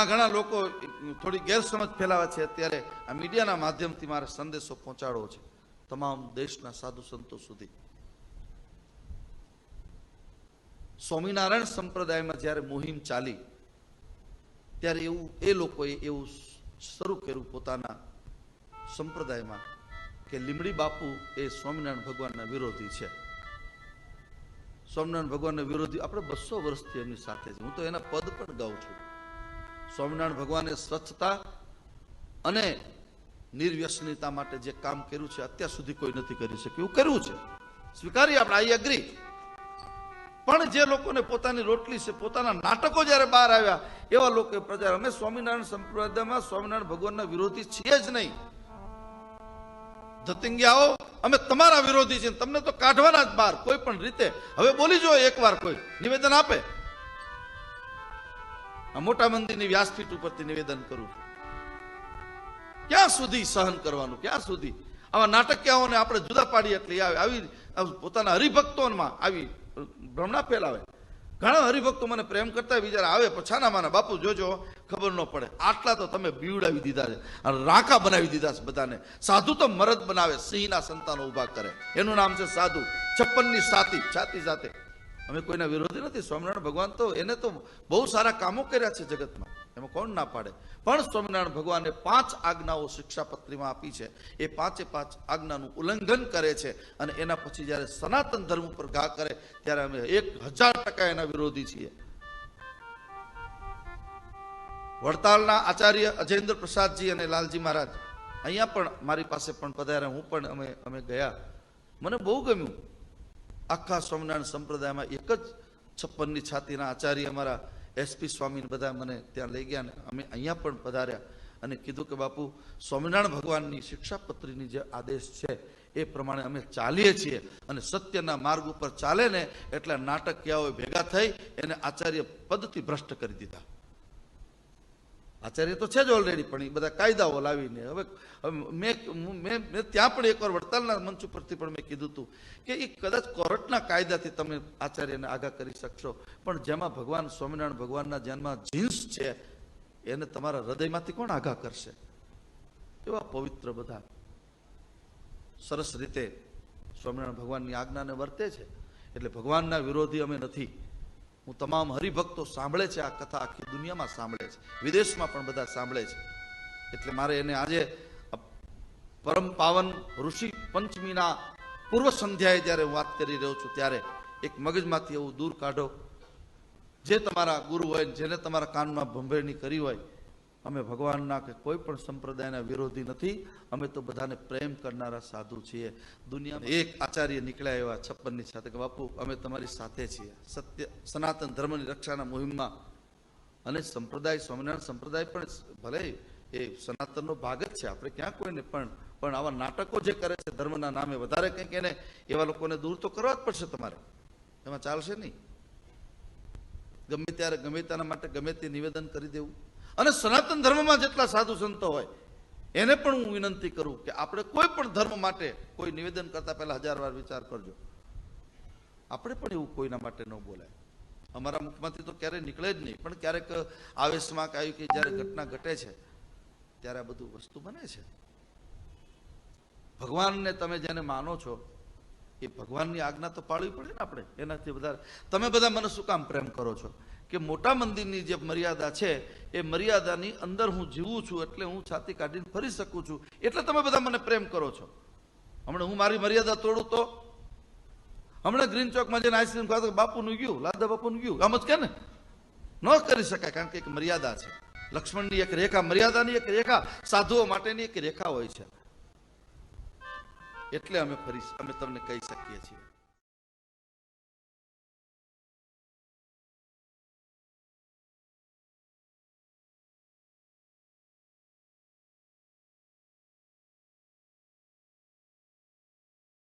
ઘણા ઘણા લોકો થોડી ગેરસમજ ફેલાવે છે. અત્યારે આ મીડિયાના માધ્યમથી મારે સંદેશો પહોંચાડવો છે તમામ દેશના સાધુ સંતો સુધી. સ્વામિનારાયણ સંપ્રદાયમાં જ્યારે મુહિમ ચાલી, ત્યારે એવું એ લોકોએ એવું શરૂ કર્યું પોતાના સંપ્રદાયમાં કે લીમડી બાપુ એ સ્વામિનારાયણ ભગવાનના વિરોધી છે. સ્વામિનારાયણ ભગવાનના વિરોધી, આપણે બસો વર્ષથી એમની સાથે છે હું તો એના પદ પણ ગાઉં છું. સ્વામિનારાયણ ભગવાને સ્વચ્છતા અને નિર્વ્યસનતા માટે જે કામ કર્યું છે, અત્યાર સુધી કોઈ નથી કરી શક્યું. એવું કર્યું છે. સ્વીકારીએ આપણે આઈ અગ્રી પણ જે લોકોને પોતાની રોટલી છે, પોતાના નાટકો જ્યારે બહાર આવ્યા, એવા લોકો પ્રચાર અમે સ્વામિનારાયણ સંપ્રદાયમાં સ્વામિનારાયણ ભગવાનના વિરોધી છીએ જ નહીં. ધતિંગ્યાઓ અમે તમારા વિરોધી છીએ. તમને તો કાઢવાના જ બહાર, કોઈ પણ રીતે. હવે બોલી જો એકવાર કોઈ. નિવેદન આપે. મોટા મંદિરની વ્યાસપીઠ ઉપરથી નિવેદન કરું. ક્યાં સુધી સહન કરવાનું? ક્યાં સુધી? આવા નાટકિયાઓને આપણે જુદા પાડીએ એટલે આવે. આવી પોતાના હરિભક્તોમાં આવી ભ્રમણા ફેલાવે. ઘણા હરિભક્તો મને પ્રેમ કરતા વિચાર આવે પછાના માના બાપુ જોજો, ખબર ન પડે. આટલા તો તમે બીવડાવી દીધા છે. રાંકા બનાવી દીધા છે બધાને. સાધુ તો મરદ બનાવે, સિંહના સંતાનો ઊભા કરે. એનું નામ છે સાધુ. છપ્પનની સાતી છાતી સાથે. અમે કોઈના વિરોધી નથી. સ્વામિનારાયણ ભગવાન તો એને તો બહુ સારા કામો કર્યા છે જગતમાં. એમાં કોણ ના પાડે? પણ સ્વામિનારાયણ ભગવાને પાંચ આજ્ઞાઓ શિક્ષાપત્રીમાં આપી છે. એ પાંચે પાંચ આજ્ઞાનું ઉલ્લંઘન કરે છે અને એના પછી જ્યારે સનાતન ધર્મ ઉપર ઘા કરે, ત્યારે અમે એક હજાર ટકા એના વિરોધી છીએ. વડતાલના આચાર્ય અજેન્દ્ર પ્રસાદજી અને લાલજી મહારાજ, અહીંયા પણ મારી પાસે પણ પધાર્યા, હું પણ અમે અમે ગયા. મને બહુ ગમ્યું. આખા સ્વામિનારાયણ સંપ્રદાયમાં એક જ છપ્પનની છાતીના આચાર્ય અમારા એસપી સ્વામી બધા મને ત્યાં લઈ ગયા ને અમે અહીંયા પણ પધાર્યા અને કીધું કે બાપુ, સ્વામિનારાયણ ભગવાનની શિક્ષાપત્રીની જે આદેશ છે, એ પ્રમાણે અમે ચાલીએ છીએ અને સત્યના માર્ગ ઉપર ચાલે ને એટલે નાટકિયાઓ ભેગા થઈ એને આચાર્ય પદથી ભ્રષ્ટ કરી દીધા. આચાર્ય તો છે જ ઓલરેડી પણ એ બધા કાયદાઓ લાવીને. હવે મેં મેં મેં ત્યાં પણ એકવાર વડતાલના મંચ ઉપરથી પણ મેં કીધું હતું કે એ કદાચ કોર્ટના કાયદાથી તમે આચાર્યને આગાહ કરી શકશો. પણ જેમાં ભગવાન સ્વામિનારાયણ ભગવાનના જેનમાં જીન્સ છે, એને તમારા હૃદયમાંથી કોણ આગાહ કરશે? એવા પવિત્ર બધા. સરસ રીતે સ્વામિનારાયણ ભગવાનની આજ્ઞાને વર્તે છે. એટલે ભગવાનના વિરોધી અમે નથી. હું તમામ હરિભક્તો સાંભળે છે, આ કથા આખી દુનિયામાં સાંભળે છે, વિદેશમાં પણ બધા સાંભળે છે. એટલે મારે એને આજે પરમ પાવન ઋષિ પંચમીના પૂર્વ સંધ્યાએ જ્યારે હું વાત કરી રહ્યો છું, ત્યારે એક મગજમાંથી એવું દૂર કાઢો. જે તમારા ગુરુ હોય જેને તમારા કાનમાં ભંભેરણી કરી હોય અમે ભગવાનના કે કોઈ પણ સંપ્રદાયના વિરોધી નથી, અમે તો બધાને પ્રેમ કરનારા સાધુ છીએ. દુનિયામાં એક આચાર્ય નીકળ્યા એવા છપ્પનની સાથે કે, બાપુ, અમે તમારી સાથે છીએ. સત્ય, સનાતન ધર્મની રક્ષાના મુહિમમાં અને સંપ્રદાય, સ્વામિનારાયણ સંપ્રદાય પણ ભલે એ સનાતનનો ભાગ જ છે, આપણે ક્યાં કોઈને પણ પણ આવા નાટકો જે કરે છે, ધર્મના નામે વધારે કંઈક એને એવા લોકોને દૂર તો કરવા જ પડશે તમારે. એમાં ચાલશે નહીં. ગમે ત્યારે ગમે તેના માટે ગમે તે નિવેદન કરી દેવું. અને સનાતન ધર્મમાં જેટલા સાધુ સંતો હોય, એને પણ હું વિનંતી કરું કે આપણે કોઈ પણ ધર્મ માટે કોઈ નિવેદન કરતા પહેલા હજાર વાર વિચાર કરજો. આપણે પણ એવું કોઈના માટે ન બોલાય. અમારા મુખમાંથી તો ક્યારેય નીકળે જ નહીં, પણ ક્યારેક આવેશમાં આવ્યું કે જ્યારે ઘટના ઘટે છે, ત્યારે આ બધું વસ્તુ બને છે. ભગવાનને તમે જેને માનો છો એ ભગવાનની આજ્ઞા તો પાળવી પડે ને આપણે, એનાથી વધારે. તમે બધા મને શું કામ પ્રેમ કરો છો? કે મોટા મંદિરની જે મર્યાદા છે, એ મર્યાદાની અંદર હું જીવું છું એટલે હું છાતી કાઢીને ફરી શકું છું. એટલે તમે બધા મને પ્રેમ કરો છો. હમણાં હું મારી મર્યાદા તોડું તો? હમણાં ગ્રીન ચોકમાં જઈને આઈસ્ક્રીમ ખાતો બાપુનું ગયું, લાદા બાપુનું ગયું. આમ જ કે ને? ન કરી શકાય, કારણ કે એક મર્યાદા છે. લક્ષ્મણની એક રેખા, મર્યાદાની એક રેખા, સાધુઓ માટેની એક રેખા હોય છે. એટલે અમે ફરી અમે તમને કહી શકીએ છીએ.